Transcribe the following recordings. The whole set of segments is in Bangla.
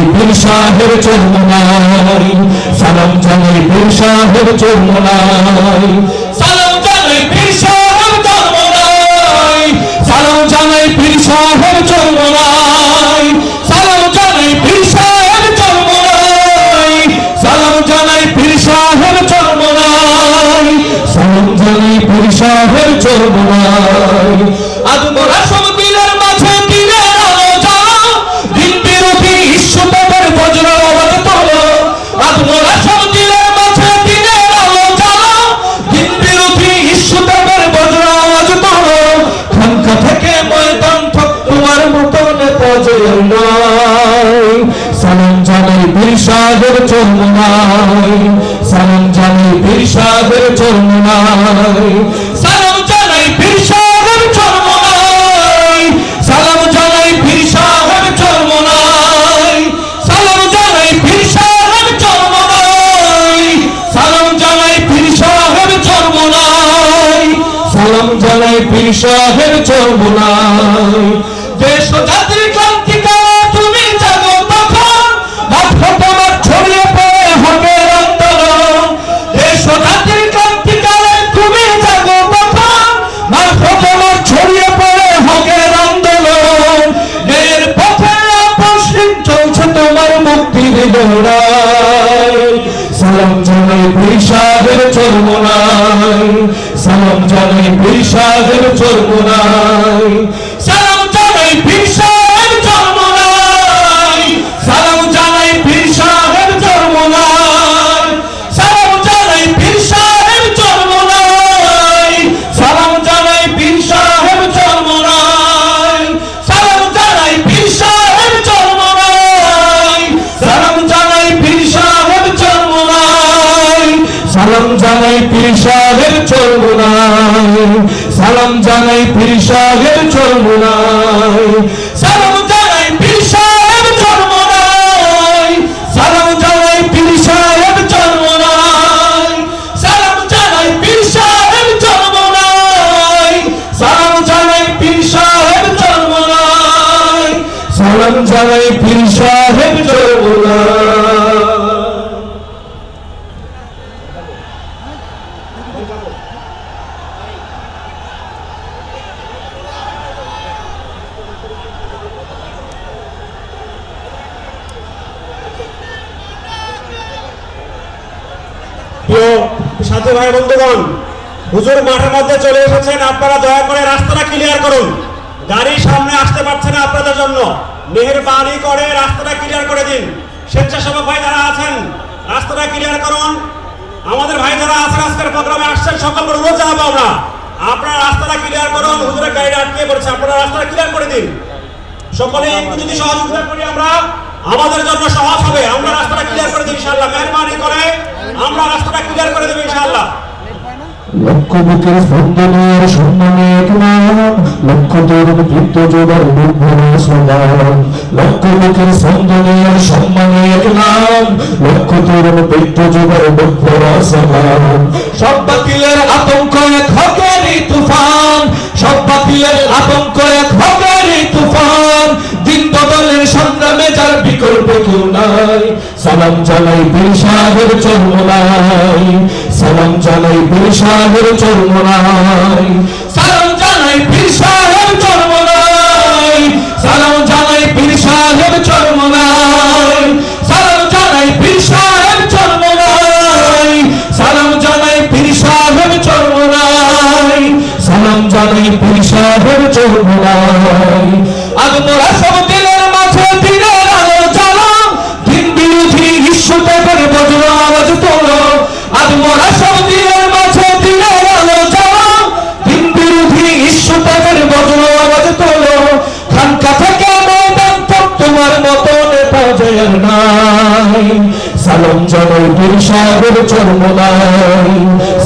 জানাই বীর সাহেব চরমনাই সালাম জানাই বীর সাহেব চরমনাই সালাম জানাই বীর সাহেব চরমনাই সালাম জানাই বীর সাহেব চরমনাই সালাম জানাই বীর সাহেব চরমনাই সালাম জানাই বীর সাহেব চরমনাই সালাম জানাই বীর সাহেব চরমনাই চরমনাই সালাম জানাই বীর সাহেব চরমনাই সালাম জানাই বীর সাহেব চরমনাই সালাম জানাই বীর সাহেব চরমনাই সালাম জানাই বীর সাহেব চরমনাই সালাম জানাই বীর সাহেব চরমনাই সালাম জানাই বীর সাহেব চরমনাই চলবো নাই। শাহের চর্মনায় সাথী ভাই, বন্ধুগণ, হুজুর মাঠের মধ্যে চলে এসেছেন। আপনারা দয়া করে রাস্তাটা ক্লিয়ার করুন। গাড়ি সামনে আসতে পারছে না আপনাদের জন্য। মেহেরবানি করে রাস্তাটা ক্লিয়ার করে দিন। স্বেচ্ছাসেবক ভাই যারা আছেন, রাস্তাটা ক্লিয়ার করুন। আমাদের ভাই যারা আছেন, আজকের প্রোগ্রামে আসছেন, সকল অনুরোধ জানাব আমরা। আপনারা রাস্তাটা ক্লিয়ার করুন। হুজুরের গাড়িটা আটকে পড়েছে। আপনারা রাস্তাটা ক্লিয়ার করে দিন। সকলে যদি সহযোগিতা করি আমরা আমাদের জন্য সহজ হবে। আমরা রাস্তাটা ক্লিয়ার করে দিই ইনশাআল্লাহ। মেহরবানি করে আমরা রাস্তাটা ক্লিয়ার করে দেবো ইনশাআল্লাহ। আতঙ্ক তুফান সালাম জানাই সাহেব চরমনাই সালাম জানাই সাহেব চরমনাই সালাম জানাই সাহেব চরমনাই সালাম জানাই সাহেব চরমনাই সালাম জানাই সাহেব চরমনাই সালাম সালাম জানাই সাহেব চরমনাই আজ মোরা সব মোরা সব মাঝে দিনের আলো জ্বালা দিন তোমার মতো নেতা জয়ের নাই। সালাম জানাই বীর সাহেবের চরমলাই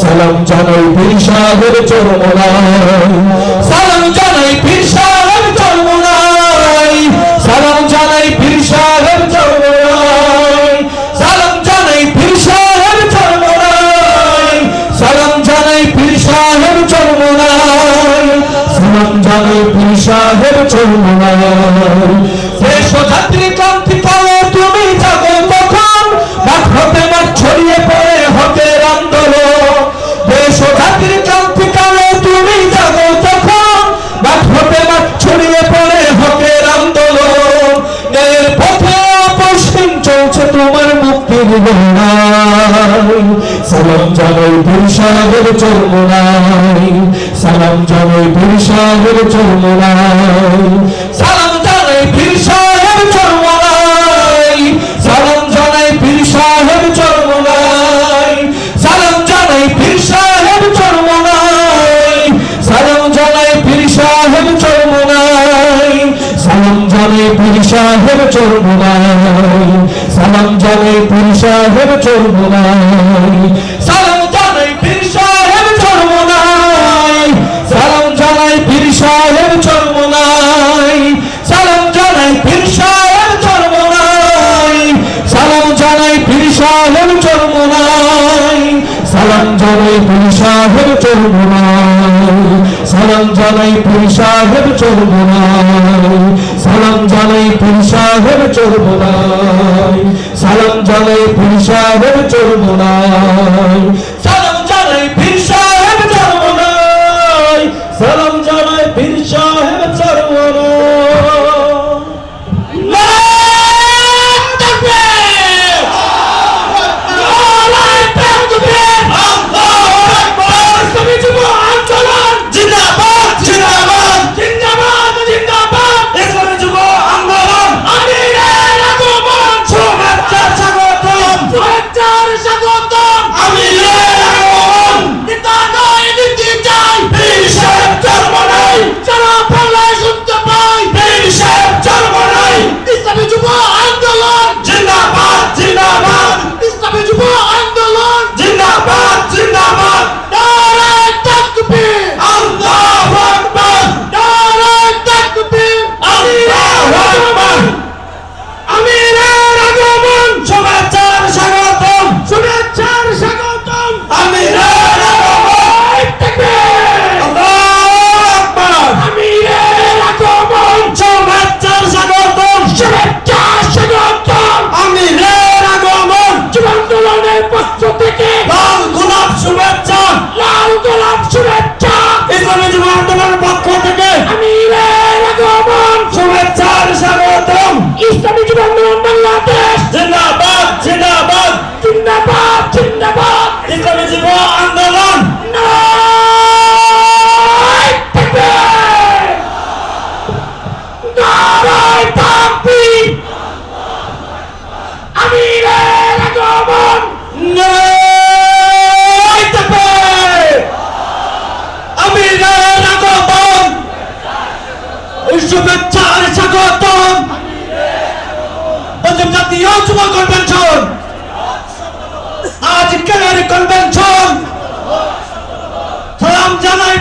সালাম জানাই বীর সাহেবের চরমনাই। দেশ যাত্রী কালে তুমি যাবে তখন। মাঠ হতে মাঠ ছড়িয়ে পড়ে দেশ হতে আন্দোলন মুক্তির লড়াই। সালাম জানাই বীর সাহেবের চরমনাই। সালাম জানাই বীর সাহেবের চরমনাই। সালাম সাহেব চরমনাই সালাম জানাই বীর সাহেব চরমনাই সালাম জানাই বীর সাহেব চরমনাই সালাম জানাই বীর সাহেব চরমনাই সালাম জানাই বীর সাহেব সাহেব চলব সালাম জানাই পুরী সাহেব চলব সালাম জানাই পুরী সাহেব চলব সালাম জানাই পুরী সাহেব চলব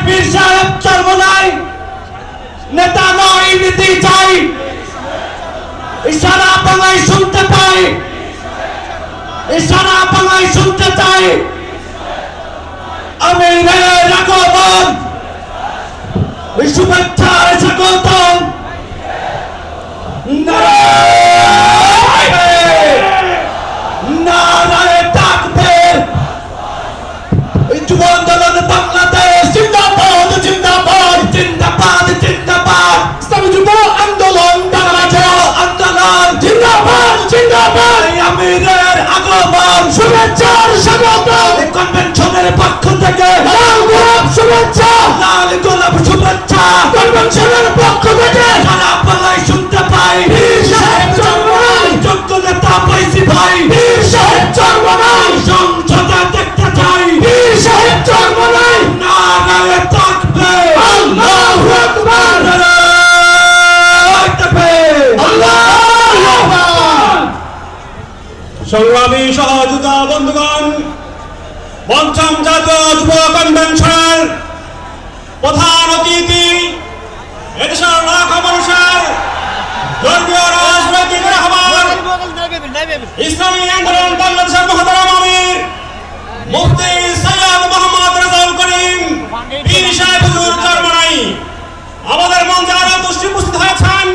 পীর সাহেব চর্মনাই, নেতা নয়, নীতি চাই। ইশারা বাংলায় শুনতে পাই ইশারা বাংলায় শুনতে চাই। আমি রাগবন শুভেচ্ছার স্বাগতম নারায় কনভেনশনের পক্ষ থেকে সারা বাংলায় শুনতে পাই সাহেব চরমনাই যোগ্য নেতা পাইছি ভাই। সাহেব চরমনাই সংসদে দেখতে চাই। সাহেব চরমনাই নারায় তাকবীর আল্লাহু আকবার। সংগ্রামী সহযোগিতা বন্ধুগণ পঞ্চম জাতীয় যুব কনভেনশনের প্রধান এদেশের লাখো মানুষের ধর্মীয়, রাজনৈতিক রহমান, ইসলামী আন্দোলন বাংলাদেশের মহাতারাম আমির মুফতি সৈয়দ মোহাম্মদ রেজাউল করিম, পীর সাহেব হুজুর চরমনাই আমাদের মঞ্চে আরও উপস্থিত হয়েছেন।